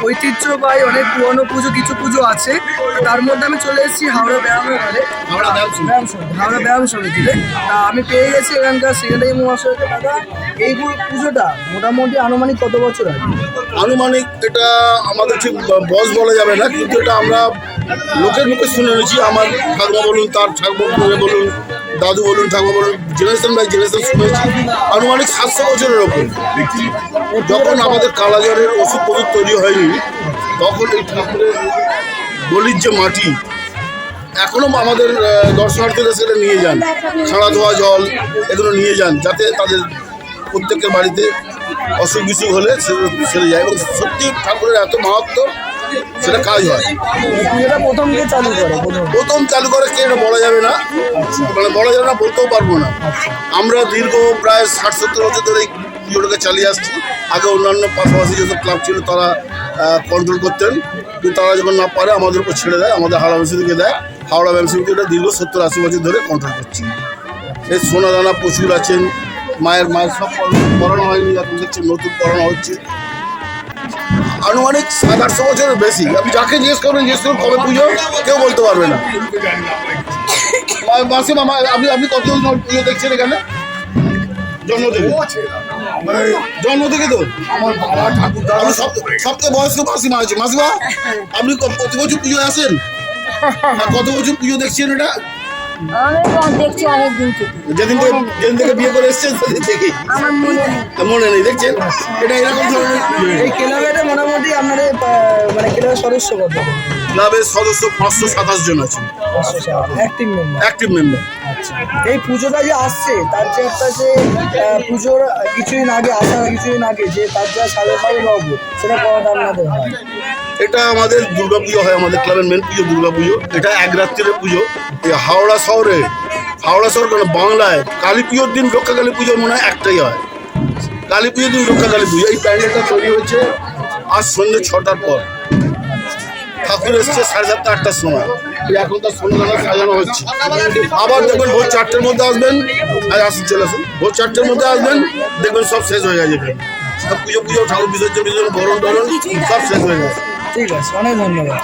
অনেক পুরনো পুজো কিছু পুজো আছে। তার মধ্যে আমি চলে এসেছি হাওড়া ব্যায়ামের ঘরে। হাওড়া ব্যায়াম সমিতিতে তা আমি পেয়ে গেছি এখানকার সেক্রেটারি মহাশয়কে দাদা এই পুজোটা মোটামুটি আনুমানিক কত বছর আগে? আনুমানিক এটা আমাদের ঠিক বস বলা যাবে না কিন্তু এটা আমরা লোকের মুখে শুনে নিয়েছি আমার ঠাকুমা বলুন তার ঠাকুমা বলুন দাদু বলুন ঠাকুর বলুন জেনারেশন বাই জেনারেশন শুনেছি। আনুমানিক সাতশো বছরের ওপর যখন আমাদের কালাজ্বরের ওষুধ প্রচুর তৈরি হয়নি, তখন এই ঠাকুরের বলির যে মাটি, এখনও আমাদের দর্শনার্থীরা সেটা নিয়ে যান। ছাড়া ধোয়া জল, এগুলো নিয়ে যান, যাতে তাদের প্রত্যেকের বাড়িতে অসুখ বিসুখ হলে সেরে যায়। এবং সত্যি ঠাকুরের এত মাহাত্ম সেটা কাজ হয়। প্রথম কে চালু করে প্রথম। প্রথম চালু করে কে এটা বলা যাবে না? মানে বলা যাবে না বলতেও পারব না। আমরা দীর্ঘ প্রায় ষাট সত্তর বছর ধরে এই পুজোটাকে চালিয়ে আসছি। আগে অন্যান্য পাশাপাশি যত ক্লাব ছিল তারা কন্ট্রোল করতেন। কিন্তু তারা যখন না পারে আমাদের উপর ছেড়ে দেয় আমাদের হাওড়া থেকে দেয়। হাওড়া সমিতি এটা দীর্ঘ সত্তর আশি বছর ধরে কন্ট্রোল করছে। এই সোনা দানা প্রচুর আছেন মায়ের মায়ের সব করানো হয়নি এখন দেখছি নতুন করানো হচ্ছে। আনুমানিক সাত আটশো বছরের বেশি। আপনি যাকে জিজ্ঞেস করবেন জিজ্ঞেস করুন কবে পুজো কেউ বলতে পারবে না। মাসি মামা আপনি আপনি কতজন পুজো দেখছেন এখানে? জন্ম থেকে জন্ম থেকে তো? আমার বাবা ঠাকুর আমি বয়স্ক মাসিমা আছে। মাসিমা আপনি ক- প্রতি বছর পুজো আসেন? কত বছর পুজো দেখছেন এটা? আমি দেখছি অনেক দিন থেকে। যেদিন থেকে যেদিন থেকে বিয়ে করে এসছেন সেদিন আমার মনে নেই। মনে নেই দেখছেন? এটা এরকম ধরনের এই ক্লাবেতে মোটামুটি আপনাদের মানে ক্লাবের সদস্য কত? ক্লাবের সদস্য পাঁচশো সাতাশ জন আছে অ্যাক্টিভ মেম্বার অ্যাক্টিভ মেম্বার আচ্ছা। এই পুজোটা যে আসছে তার যে একটা যে পুজোর কিছুদিন আগে আসার কিছুদিন আগে যে তার যা সাড়ে সাড়ে বাবু সেটা করাটা আপনাদের হয়? এটা আমাদের দুর্গা পুজো হয়, আমাদের ক্লাবের মেন পুজো, দুর্গা পুজো। এটা এক রাত্রির পুজো। এই হাওড়া শহরে, হাওড়া শহর কেন? বাংলায় কালী পুজোর দিন রক্ষা কালী পুজো মনে হয় একটাই হয়। কালী পুজোর দিন রক্ষা কালী পুজো। এই প্যান্ডেলটা তৈরি হয়েছে আজ সন্ধ্যে ছটার পর। ঠাকুর এসছে সাড়ে সাতটা, আটটার সময়। এখন তার সন্ধ্যাবেলা সাজানো হচ্ছে। আবার দেখবেন ভোর চারটের মধ্যে আসবেন। আর আসুন, চলে আসুন। ভোর চারটের মধ্যে আসবেন, দেখবেন সব শেষ হয়ে যায় এখানে। সব পুজো পুজো, ঠাকুর বিসর্জন বিসর্জন, বরণ টরণ, সব শেষ হয়ে গেছে। ঠিক আছে অনেক ধন্যবাদ।